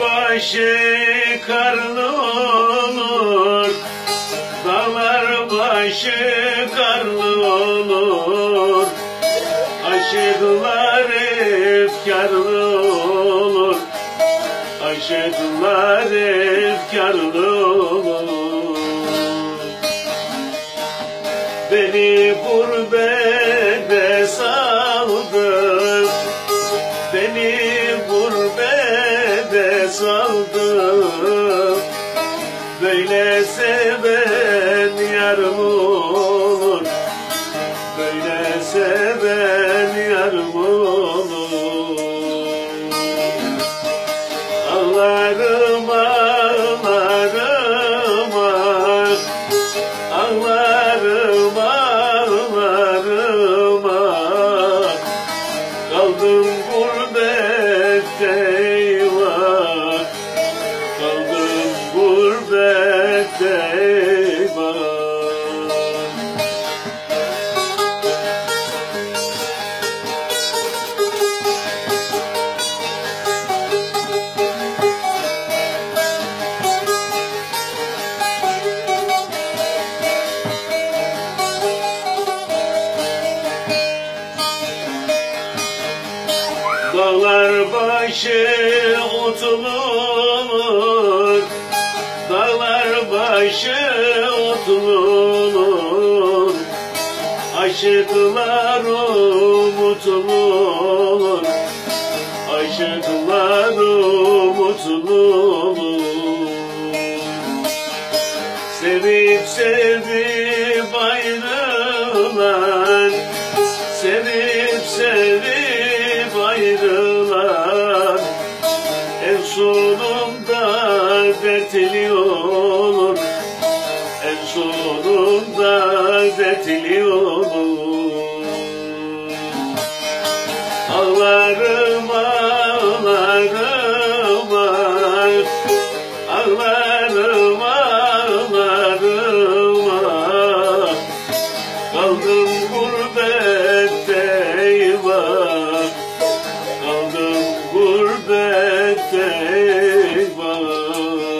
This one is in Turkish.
başı karlı olur. Dağlar başı karlı olur. Aşıklar efkarlı olur. Aşıklar efkarlı olur seven yar olur. Böyle seven yar olur. Ağlarım ağlarım ah Ağlarım ağlarım Kaldım Dağlar başı Dağlar başı otulur Aşıklar umutulur Aşıklar umutulur. Sevip sevip ayrılan Sevip sevip ayrılan En sonunda dertli olur. En sonunda dertli olur. Ağlarım ağlarım ağlar. Ağlarım ağlarım Kaldım gurbette eyvah. Kaldım gurbette eyvah